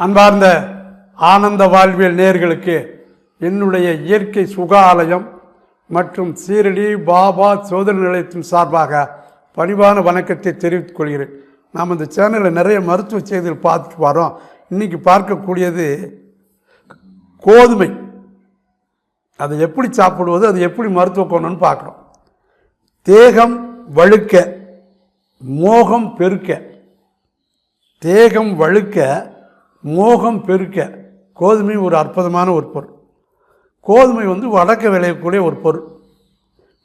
அன்பார்ந்த ஆனந்த வாழ்வியல் நேர்களுக்கு என்னுடைய இயற்கை சுகாலயம் மற்றும் சீரடி பாபா சோதனை நிலையத்தின் சார்பாக பணிவான வணக்கத்தை தெரிவித்துக் கொள்கிறேன். நாம் இந்த சேனலில் நிறைய மருத்துவ செய்திகள் பார்த்துட்டு வரோம். இன்றைக்கி பார்க்கக்கூடியது கோதுமை. அதை எப்படி சாப்பிடுவது அது எப்படி மருத்துவ குணம்னு பார்க்குறோம் தேகம் வழுக்க மோகம் பெருக்க. தேகம் வழுக்க மோகம் பெருக்க. கோதுமை ஒரு அற்புதமான ஒரு பொருள். கோதுமை வந்து வடக்க விளையக்கூடிய ஒரு பொருள்.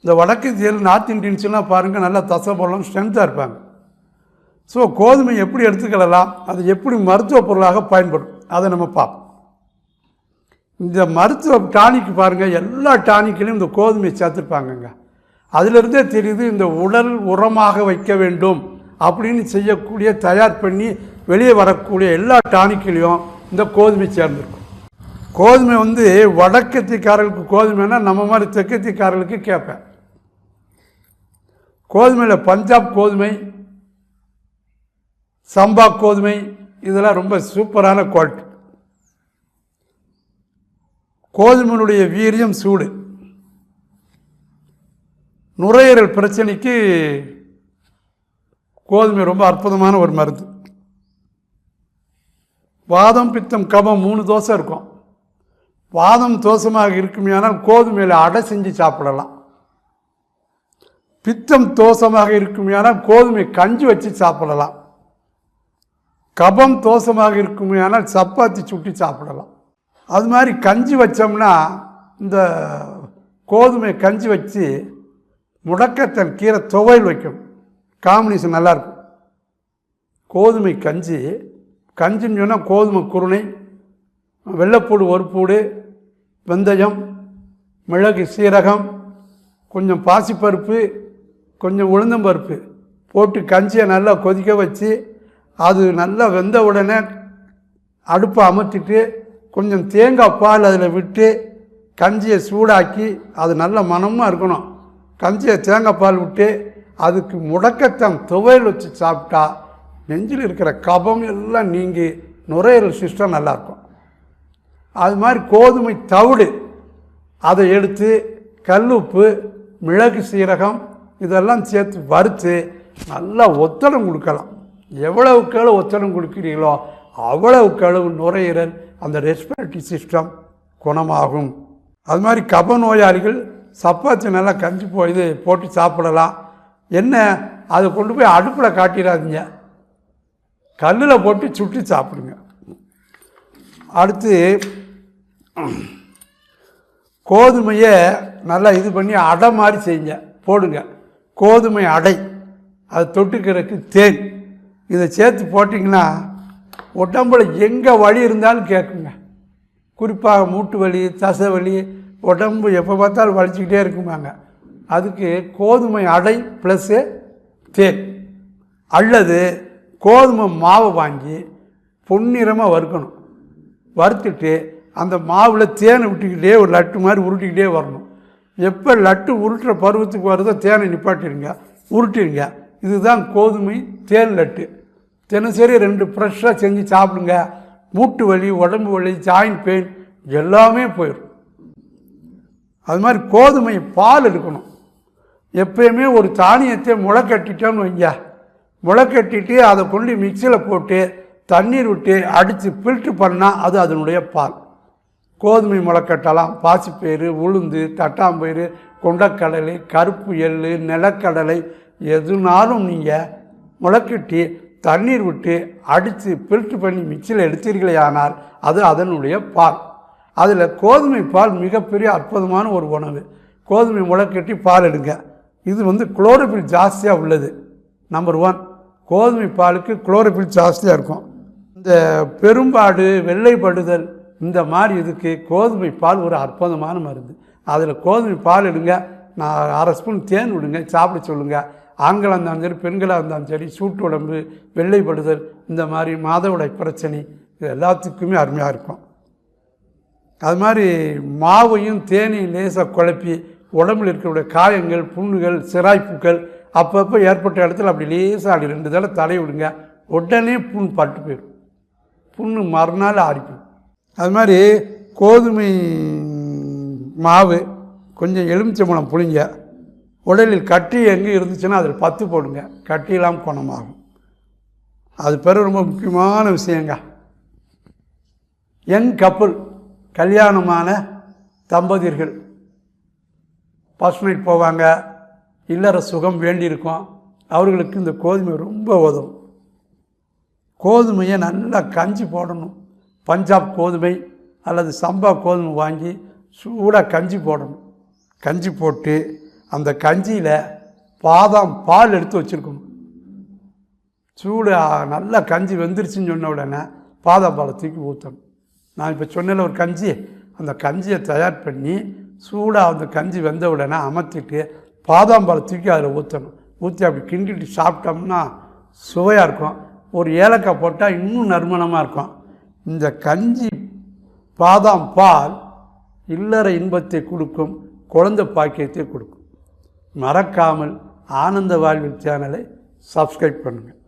இந்த வடக்கு இந்தியாவில் நார்த் இண்டியன்ஸ்லாம் பாருங்கள் நல்லா தசபலம் ஸ்ட்ரென்த்தாக இருப்பாங்க. ஸோ கோதுமை எப்படி எடுத்துக்கலாம் அது எப்படி மருத்துவ பொருளாக பயன்படும்? அதை நம்ம பார்ப்போம். இந்த மருத்துவ டானிக் பாருங்கள் எல்லா டானிக்கிலையும் இந்த கோதுமையை சேர்த்துருப்பாங்கங்க. அதிலிருந்தே தெரியுது இந்த உடல் உரமாக வைக்க வேண்டும் அப்படின்னு செய்யக்கூடிய தயார் பண்ணி வெளியே வரக்கூடிய எல்லா டானிக்கிலையும் இந்த கோதுமை சேர்ந்துருக்கும். கோதுமை வந்து வடக்கத்திக்காரர்களுக்கு கோதுமைன்னா நம்ம மாதிரி தெற்கத்திக்காரர்களுக்கு கேட்பேன். கோதுமையில் பஞ்சாப் கோதுமை சம்பா கோதுமை இதெல்லாம் ரொம்ப சூப்பரான குவாலிட்டி. கோதுமையினுடைய வீரியம் சூடு. நுரையீரல் பிரச்சனைக்கு கோதுமை ரொம்ப அற்புதமான ஒரு மருந்து. வாதம் பித்தம் கபம் மூணு தோசை இருக்கும். வாதம் தோசமாக இருக்குமேயானால் கோதுமையில் அடை செஞ்சு சாப்பிடலாம். பித்தம் தோசமாக இருக்குமேயானால் கோதுமை கஞ்சி வச்சு சாப்பிடலாம். கபம் தோசமாக இருக்குமேயானால் சப்பாத்தி சுட்டி சாப்பிடலாம். அது மாதிரி கஞ்சி வச்சோம்னா இந்த கோதுமை கஞ்சி வச்சு முடக்கத்தன் கீரை துவையல் வைக்கும். காம்பினேஷன் நல்லாயிருக்கும் கோதுமை கஞ்சி கஞ்சின்னு சொன்னால் கோதுமை குருணை வெள்ளைப்பூடு ஒரு பூடு வெந்தயம் மிளகு சீரகம் கொஞ்சம் பாசிப்பருப்பு கொஞ்சம் உளுந்தம்பருப்பு போட்டு கஞ்சியை நல்லா கொதிக்க வச்சு அது நல்லா வெந்த உடனே அடுப்பை அமர்த்திட்டு கொஞ்சம் தேங்காய் பால் அதில் விட்டு கஞ்சியை சூடாக்கி அது நல்ல மனமாக இருக்கணும். கஞ்சியை தேங்காய் பால் விட்டு அதுக்கு முடக்கத்தான் துவையல் வச்சு சாப்பிட்டா நெஞ்சில் இருக்கிற கபம் எல்லாம் நீங்கி நுரையீரல் சிஸ்டம் நல்லாயிருக்கும் அது மாதிரி கோதுமை தவிடு அதை எடுத்து கல்லுப்பு மிளகு சீரகம் இதெல்லாம் சேர்த்து வறுத்து நல்லா ஒத்தடம் கொடுக்கலாம். எவ்வளவுக்கு எவ்வளோ ஒத்தடம் கொடுக்கிறீங்களோ அவ்வளவுக்கு அளவு நுரையீரல் அந்த ரெஸ்பிரேட்டரி சிஸ்டம் குணமாகும். அது மாதிரி கப நோயாளிகள் சப்பாத்தி நல்லா கஞ்சி போய் இது போட்டு சாப்பிடலாம். என்ன? அதை கொண்டு போய் அடுப்பில் காட்டிடாதீங்க கல்லில் போட்டு சுட்டி சாப்பிடுங்க. அடுத்து கோதுமையை நல்லா இது பண்ணி அடை மாதிரி செய்யுங்க. போடுங்க. கோதுமை அடை அது தொட்டுக்கிறதுக்கு தேன். இதை சேர்த்து போட்டிங்கன்னா உடம்புல எங்கே வலி இருந்தாலும் கேட்குங்க குறிப்பாக மூட்டு வலி தசை வலி உடம்பு எப்போ பார்த்தாலும் வலிச்சுக்கிட்டே இருக்குமாங்க. அதுக்கு கோதுமை அடை ப்ளஸ்ஸு தேன். அல்லது கோதுமை மாவை வாங்கி பொன்னிறமாக வறுக்கணும். வறுத்துட்டு அந்த மாவில் தேனை விட்டுக்கிட்டே ஒரு லட்டு மாதிரி உருட்டிக்கிட்டே வரணும். எப்போ லட்டு உருட்டுற பருவத்துக்கு வருதோ தேனை நிப்பாட்டிடுங்க உருட்டிடுங்க இதுதான் கோதுமை தேன் லட்டு. தினசரி ரெண்டு ஃப்ரெஷ்ஷாக செஞ்சு சாப்பிடுங்க. மூட்டு வலி உடம்பு வலி ஜாயின்ட் பெயின் எல்லாமே போயிடும் அது மாதிரி கோதுமை பால் எடுக்கணும். எப்பயுமே ஒரு தானியத்தை முளை கட்டிட்டோன்னு வைங்க. முளைக்கட்டிட்டு அதை கொண்டு மிக்சியில் போட்டு தண்ணீர் விட்டு அடித்து ஃபில்ட்ரு பண்ணால் அது அதனுடைய பால். கோதுமை முளைக்கட்டலாம் பாசிப்பயிறு உளுந்து தட்டாம்பயிறு கொண்டக்கடலை கருப்பு எள்ளு நிலக்கடலை எதுனாலும் நீங்கள் முளைக்கட்டி தண்ணீர் விட்டு அடித்து ஃபில்ட்ரு பண்ணி மிக்சியில் எடுத்தீர்களே ஆனால் அது அதனுடைய பால். அதில் கோதுமை பால் மிகப்பெரிய அற்புதமான ஒரு உணவு. கோதுமை முளைக்கட்டி பால் எடுங்க. இது வந்து குளோரோபில் ஜாஸ்தியாக உள்ளது. நம்பர் ஒன் கோதுமை பாலுக்கு குளோரோஃபில் ஜாஸ்தியாக இருக்கும். இந்த பெரும்பாடு வெள்ளைப்படுதல் இந்த மாதிரி இதுக்கு கோதுமை பால் ஒரு அற்புதமான மருந்து. அதில் கோதுமை பால் எடுங்க நான் அரை ஸ்பூன் தேன் விடுங்க சாப்பிட சொல்லுங்கள் ஆண்களாக இருந்தாலும் சரி பெண்களாக இருந்தாலும் சரி சூட்டு உடம்பு வெள்ளைப்படுதல் இந்த மாதிரி மாதவிடாய் பிரச்சனை இது எல்லாத்துக்குமே அருமையாக இருக்கும். அது மாதிரி மாவையும் தேனையும் லேசாக குழப்பி உடம்புல இருக்கக்கூடிய காயங்கள் புண்ணுகள் சிராய்ப்புகள் அப்பப்போ ஏற்பட்ட இடத்துல அப்படி லேசாக அப்படி ரெண்டு தடவை தலை விடுங்க. உடனே புண் பட்டு போயிடும். புண்ணு மறுநாள் ஆடிப்போம் அது மாதிரி கோதுமை மாவு கொஞ்சம் எலுமிச்சம்பழம் புளிங்க உடலில் கட்டி எங்கே இருந்துச்சுன்னா அதில் பத்து போடுங்க. கட்டியெல்லாம் குணமாகும். அது பிறகு ரொம்ப முக்கியமான விஷயங்க. யங் கப்பல் கல்யாணமான தம்பதியர்கள் ஃபஸ்ட் நைட் போவாங்க. இல்லற சுகம் வேண்டியிருக்கும். அவர்களுக்கு இந்த கோதுமை ரொம்ப உதவும். கோதுமையை நல்லா கஞ்சி போடணும். பஞ்சாப் கோதுமை அல்லது சம்பா கோதுமை வாங்கி சூடாக கஞ்சி போடணும். கஞ்சி போட்டு அந்த கஞ்சியில் பாதாம் பால் எடுத்து வச்சுருக்கணும். சூடு நல்லா கஞ்சி வெந்துருச்சுன்னு சொன்ன உடனே பாதாம் பாலை தூக்கி ஊற்றணும் நான் இப்போ சொன்னல ஒரு கஞ்சி. அந்த கஞ்சியை தயார் பண்ணி சூடாக அந்த கஞ்சி வெந்த உடனே அமர்த்திட்டு பாதாம் தூக்கி அதில் ஊற்றணும் ஊற்றி அப்படி கிண்டிட்டு சாப்பிட்டோம்னா சுவையாக இருக்கும். ஒரு ஏலக்காய் போட்டால் இன்னும் நறுமணமாக இருக்கும். இந்த கஞ்சி பாதாம் பால் இல்லற இன்பத்தை கொடுக்கும் குழந்தை பாக்கியத்தை கொடுக்கும். மறக்காமல் ஆனந்த வாழ்வில் சேனலை சப்ஸ்கிரைப் பண்ணுங்கள்